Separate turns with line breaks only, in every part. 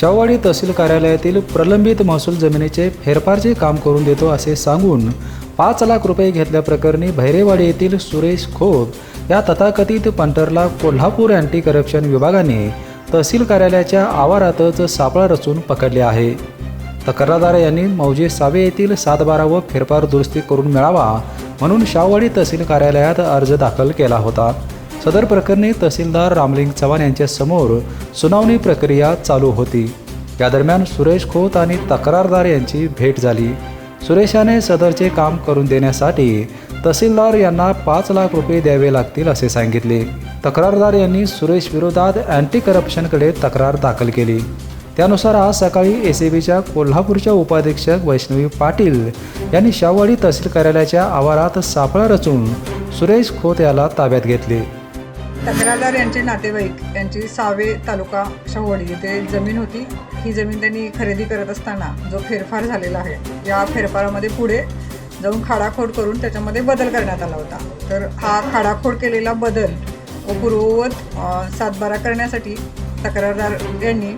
शाववाडी तहसील कार्यालयातील प्रलंबित महसूल जमिनीचे फेरफारचे काम करून देतो असे सांगून पाच लाख रुपये घेतल्याप्रकरणी भैरेवाडी येथील सुरेश खोप या तथाकथित पंटरला कोल्हापूर अँटी करप्शन विभागाने तहसील कार्यालयाच्या आवारातच सापळा रचून पकडले आहे. तक्रारदार यांनी मौजे सावे येथील सातबारा व फेरफार दुरुस्ती करून मिळावा म्हणून शाहवाडी तहसील कार्यालयात अर्ज दाखल केला होता. सदर प्रकरणी तहसीलदार रामलिंग चव्हाण यांच्यासमोर सुनावणी प्रक्रिया चालू होती. या दरम्यान सुरेश खोत आणि तक्रारदार यांची भेट झाली. सुरेशाने सदरचे काम करून देण्यासाठी तहसीलदार यांना पाच लाख रुपये द्यावे लागतील असे सांगितले. तक्रारदार यांनी सुरेश विरोधात अँटी करप्शनकडे तक्रार दाखल केली. त्यानुसार आज सकाळी एस ए बीच्या कोल्हापूरच्या उपाधीक्षक वैष्णवी पाटील यांनी शाहवाडी तहसील कार्यालयाच्या आवारात सापळा रचून सुरेश खोत याला ताब्यात घेतले.
तक्रारदार यांचे नातेवाईक यांची सावे तालुका शाहवाडी येथे जमीन होती. ही जमीन त्यांनी खरेदी करत असताना जो फेरफार झालेला आहे या फेरफारामध्ये पुढे जाऊन खाडाखोड करून त्याच्यामध्ये बदल करण्यात आला होता. तर हा खाडाखोड केलेला बदल व पूर्ववत सातबारा करण्यासाठी तक्रारदार यांनी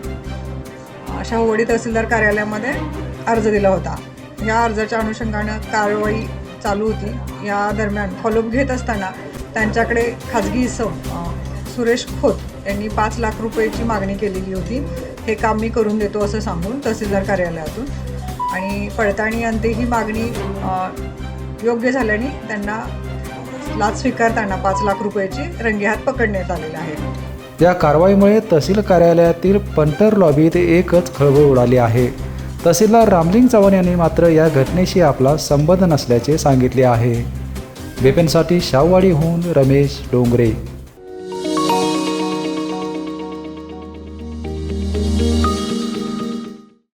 अ, तहसीलदार कार्यालयामध्ये अर्ज दिला होता. या अर्जाच्या अनुषंगानं कारवाई चालू होती. या दरम्यान फॉलोअप घेत असताना त्यांच्याकडे खाजगी इसम सुरेश खोत यांनी पाच लाख रुपयाची मागणी केलेली होती. हे काम मी करून देतो असं सांगून तहसीलदार कार्यालयातून. आणि पडताळणी अंते ही मागणी योग्य झाल्याने त्यांना लाच स्वीकारताना पाच लाख रुपयाची रंगेहात पकडण्यात आलेला आहे.
या कारवाईमुळे तहसील कार्यालयातील पंटर लॉबीत एकच खळबळ उडाली आहे. तहसीलदार रामलिंग चव्हाण यांनी मात्र या घटनेशी आपला संबंध नसल्याचे सांगितले आहे. बेपेनसाठी शाहवाडीहून रमेश डोंगरे.